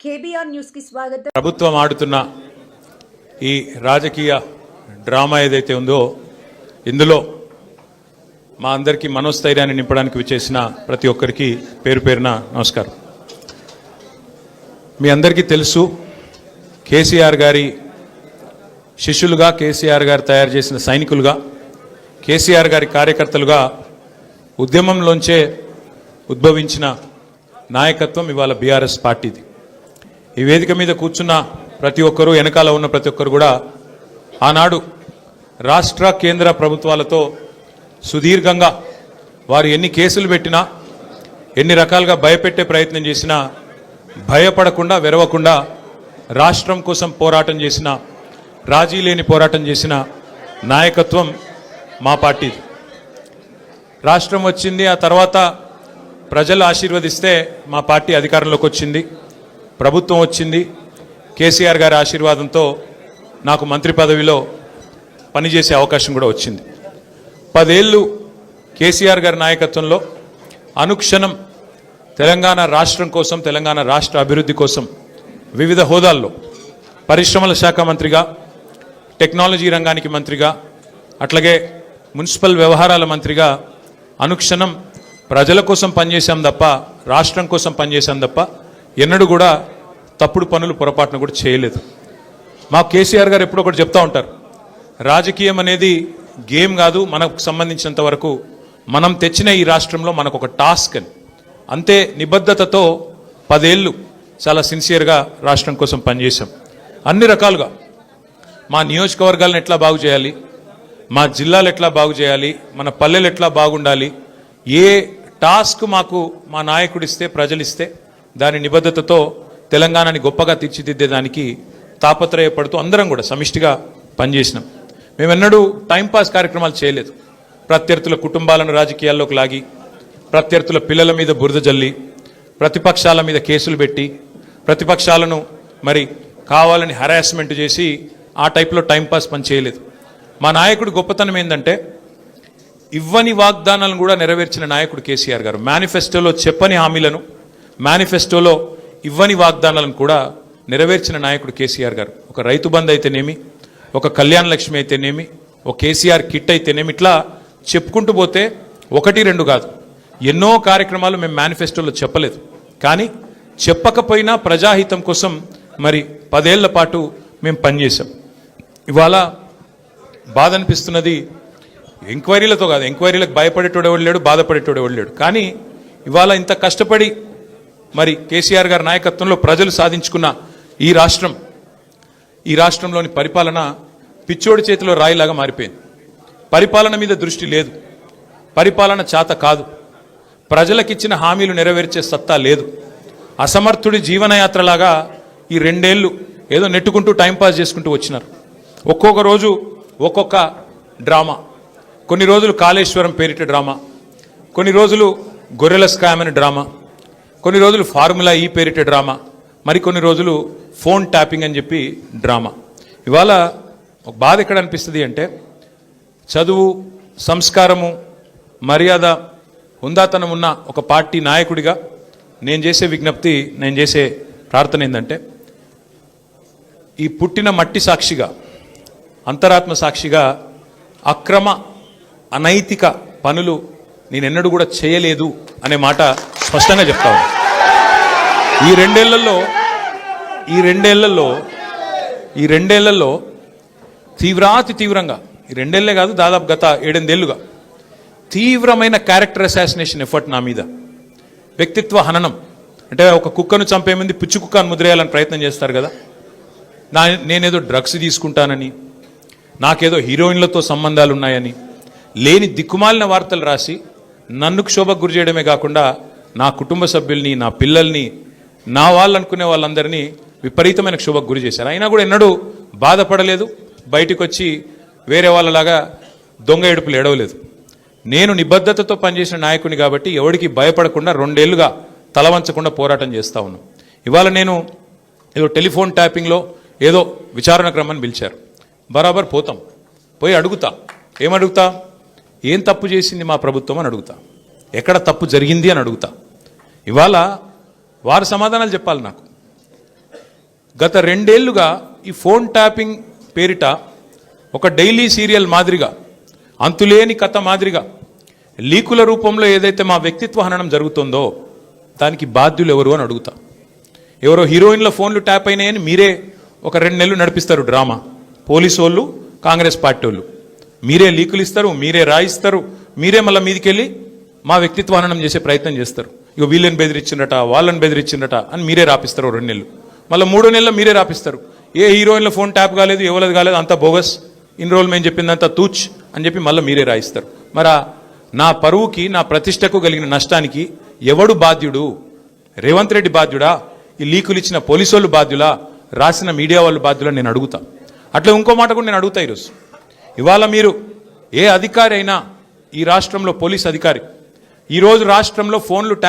KBR స్వాగతం. ప్రభుత్వం ఆడుతున్న ఈ రాజకీయ డ్రామా ఏదైతే ఉందో ఇందులో మా అందరికీ మనోస్థైర్యాన్ని నింపడానికి విచ్చేసిన ప్రతి ఒక్కరికి పేరు పేరున నమస్కారం. మీ అందరికీ తెలుసు కేసీఆర్ గారి శిష్యులుగా కేసీఆర్ గారు తయారు చేసిన సైనికులుగా కేసీఆర్ గారి కార్యకర్తలుగా ఉద్యమంలోంచే ఉద్భవించిన నాయకత్వం ఇవాళ బీఆర్ఎస్ పార్టీది. ఈ వేదిక మీద కూర్చున్న ప్రతి ఒక్కరూ వెనకాల ఉన్న ప్రతి ఒక్కరు కూడా ఆనాడు రాష్ట్ర కేంద్ర ప్రభుత్వాలతో సుదీర్ఘంగా వారు ఎన్ని కేసులు పెట్టినా ఎన్ని రకాలుగా భయపెట్టే ప్రయత్నం చేసినా భయపడకుండా వెరవకుండా రాష్ట్రం కోసం పోరాటం చేసిన రాజీ లేని పోరాటం చేసిన నాయకత్వం మా పార్టీది రాష్ట్రం వచ్చింది ఆ తర్వాత ప్రజలు ఆశీర్వదిస్తే మా పార్టీ అధికారంలోకి వచ్చింది ప్రభుత్వం వచ్చింది. కేసీఆర్ గారి ఆశీర్వాదంతో నాకు మంత్రి పదవిలో పనిచేసే అవకాశం కూడా వచ్చింది. పదేళ్ళు కేసీఆర్ గారి నాయకత్వంలో అనుక్షణం తెలంగాణ రాష్ట్రం కోసం తెలంగాణ రాష్ట్ర అభివృద్ధి కోసం వివిధ హోదాల్లో పరిశ్రమల శాఖ మంత్రిగా టెక్నాలజీ రంగానికి మంత్రిగా అట్లాగే మున్సిపల్ వ్యవహారాల మంత్రిగా అనుక్షణం ప్రజల కోసం పనిచేశాం తప్ప రాష్ట్రం కోసం పనిచేశాం తప్ప ఎన్నడూ కూడా తప్పుడు పనులు పొరపాటున కూడా చేయలేదు. మా కేసీఆర్ గారు ఎప్పుడో ఒకటి చెప్తా ఉంటారు రాజకీయం అనేది గేమ్ కాదు మనకు సంబంధించినంత వరకు మనం తెచ్చిన ఈ రాష్ట్రంలో మనకు ఒక టాస్క్ అని. అంతే నిబద్ధతతో పదేళ్ళు చాలా సిన్సియర్గా రాష్ట్రం కోసం పనిచేశాం. అన్ని రకాలుగా మా నియోజకవర్గాలను ఎట్లా బాగు చేయాలి? మా జిల్లాలు ఎట్లా బాగు చేయాలి? మన పల్లెలు ఎట్లా బాగుండాలి? ఏ టాస్క్ మాకు మా నాయకుడిస్తే ప్రజలిస్తే దాని నిబద్ధతతో తెలంగాణని గొప్పగా తీర్చిదిద్దేదానికి తాపత్రయపడుతూ అందరం కూడా సమిష్టిగా పనిచేసినాం. మేమెన్నడూ టైంపాస్ కార్యక్రమాలు చేయలేదు. ప్రత్యర్థుల కుటుంబాలను రాజకీయాల్లోకి లాగి ప్రత్యర్థుల పిల్లల మీద బురద జల్లి ప్రతిపక్షాల మీద కేసులు పెట్టి ప్రతిపక్షాలను మరి కావాలని హరాస్మెంట్ చేసి ఆ టైప్లో టైంపాస్ పని చేయలేదు. మా నాయకుడు గొప్పతనం ఏంటంటే ఇవ్వని వాగ్దానాలను కూడా నెరవేర్చిన నాయకుడు కేసీఆర్ గారు. మేనిఫెస్టోలో చెప్పని హామీలను మేనిఫెస్టోలో ఇవ్వని వాగ్దానాలను కూడా నెరవేర్చిన నాయకుడు కేసీఆర్ గారు. ఒక రైతు బంద్ అయితేనేమి ఒక కళ్యాణ లక్ష్మి అయితేనేమి ఒక కేసీఆర్ కిట్ అయితేనేమి ఇట్లా చెప్పుకుంటూ పోతే ఒకటి రెండు కాదు. ఎన్నో కార్యక్రమాలు మేము మేనిఫెస్టోలో చెప్పలేదు. కానీ చెప్పకపోయినా ప్రజాహితం కోసం మరి పదేళ్ళ పాటు మేము పనిచేసాం ఇవాళ బాధ అనిపిస్తున్నది. ఎంక్వైరీలతో కాదు ఎంక్వైరీలకు భయపడేటోడు ఎవడు లేడు బాధపడేటోడు ఎవడు లేడు. కానీ ఇవాళ ఇంత కష్టపడి మరి కేసీఆర్ గారి నాయకత్వంలో ప్రజలు సాధించుకున్న ఈ రాష్ట్రం ఈ రాష్ట్రంలోని పరిపాలన పిచ్చోడి చేతిలో రాయిలాగా మారిపోయింది. పరిపాలన మీద దృష్టి లేదు. పరిపాలన చాత కాదు. ప్రజలకిచ్చిన హామీలు నెరవేర్చే సత్తా లేదు. అసమర్థుడి జీవనయాత్రలాగా ఈ రెండేళ్ళు ఏదో నెట్టుకుంటూ టైంపాస్ చేసుకుంటూ వచ్చినారు. ఒక్కొక్క రోజు ఒక్కొక్క డ్రామా. కొన్ని రోజులు కాళేశ్వరం పేరిట డ్రామా. కొన్ని రోజులు గొర్రెల స్కామ్ అనే డ్రామా. కొన్ని రోజులు ఫార్ములా ఈ పేరిట డ్రామా. మరికొన్ని రోజులు ఫోన్ ట్యాపింగ్ అని చెప్పి డ్రామా. ఇవాళ ఒక బాధ ఎక్కడ అనిపిస్తుంది అంటే చదువు సంస్కారము మర్యాద హుందాతనం ఉన్న ఒక పార్టీ నాయకుడిగా నేను చేసే విజ్ఞప్తి నేను చేసే ప్రార్థన ఏంటంటే ఈ పుట్టిన మట్టి సాక్షిగా అంతరాత్మ సాక్షిగా అక్రమ అనైతిక పనులు నేనెన్నడూ కూడా చేయలేదు అనే మాట స్పష్టంగా చెప్తాను ఈ రెండేళ్ళలో ఈ రెండేళ్ళలో ఈ రెండేళ్ళలో తీవ్రాతి తీవ్రంగా ఈ రెండేళ్ళే కాదు దాదాపు గత ఏడెనిమిదేళ్ళుగా తీవ్రమైన క్యారెక్టర్ అసాసినేషన్ ఎఫర్ట్ నా మీద. వ్యక్తిత్వ హననం. అంటే ఒక కుక్కను చంపే ముందు పిచ్చి కుక్కను ముద్రేయాలని ప్రయత్నం చేస్తారు కదా. నా నేనేదో డ్రగ్స్ తీసుకుంటానని నాకేదో హీరోయిన్లతో సంబంధాలు ఉన్నాయని లేని దిక్కుమాలిన వార్తలు రాసి నన్ను క్షోభకు గురి చేయడమే కాకుండా నా కుటుంబ సభ్యుల్ని నా పిల్లల్ని నా వాళ్ళు అనుకునే వాళ్ళందరినీ విపరీతమైన క్షోభకు గురి చేశారు. అయినా కూడా ఎన్నడూ బాధపడలేదు బయటకు వచ్చి వేరే వాళ్ళలాగా దొంగ ఏడుపులు ఎడవలేదు నేను నిబద్ధతతో పనిచేసిన నాయకుని కాబట్టి ఎవడికి భయపడకుండా రెండేళ్ళుగా తలవంచకుండా పోరాటం చేస్తూ ఉన్నాం ఇవాళ నేను ఏదో టెలిఫోన్ ట్యాపింగ్లో ఏదో విచారణ క్రమాన్ని పిలిచారు. బరాబర్ పోతాం. పోయి అడుగుతా. ఏమడుగుతా ఏం తప్పు చేసింది మా ప్రభుత్వం అని అడుగుతా. ఎక్కడ తప్పు జరిగింది అని అడుగుతా. ఇవాళ వారు సమాధానాలు చెప్పాలి నాకు. గత రెండేళ్ళుగా ఈ ఫోన్ ట్యాపింగ్ పేరిట ఒక డైలీ సీరియల్ మాదిరిగా అంతులేని కథ మాదిరిగా లీకుల రూపంలో ఏదైతే మా వ్యక్తిత్వ హననం జరుగుతుందో దానికి బాధ్యులు ఎవరు అని అడుగుతా. ఎవరో హీరోయిన్ల ఫోన్లు ట్యాప్ అయినాయని మీరే ఒక రెండు నెలలు నడిపిస్తారు డ్రామా. పోలీసు వాళ్ళు కాంగ్రెస్ పార్టీ వాళ్ళు. మీరే లీకులు ఇస్తారు మీరే రాయిస్తారు మీరే మళ్ళీ మీదికెళ్ళి మా వ్యక్తిత్వ చేసే ప్రయత్నం చేస్తారు. ఇక వీళ్ళని బెదిరించిండట వాళ్ళని బెదిరించిండట అని మీరే రాపిస్తారు రెండు నెలలు. మళ్ళీ మూడో నెలలు మీరే రాపిస్తారు. ఏ హీరోయిన్ల ఫోన్ ట్యాప్ కాలేదు ఎవరది కాలేదు అంత బోగస్ ఇన్ని రోజులు మేము చెప్పిందంతా తూచ్ అని చెప్పి మళ్ళీ మీరే రాయిస్తారు. మరి నా పరువుకి నా ప్రతిష్టకు కలిగిన నష్టానికి ఎవడు బాధ్యుడు? రేవంత్ రెడ్డి బాధ్యుడా? ఈ లీకులు ఇచ్చిన పోలీసు వాళ్ళు బాధ్యులా? రాసిన మీడియా వాళ్ళు బాధ్యులా? నేను అడుగుతా. అట్లా ఇంకో మాట కూడా నేను అడుగుతా ఈరోజు. ఇవాళ మీరు ఏ అధికారి అయినా ఈ రాష్ట్రంలో పోలీస్ అధికారి. ఈరోజు రాష్ట్రంలో ఫోన్లు ట్యాప్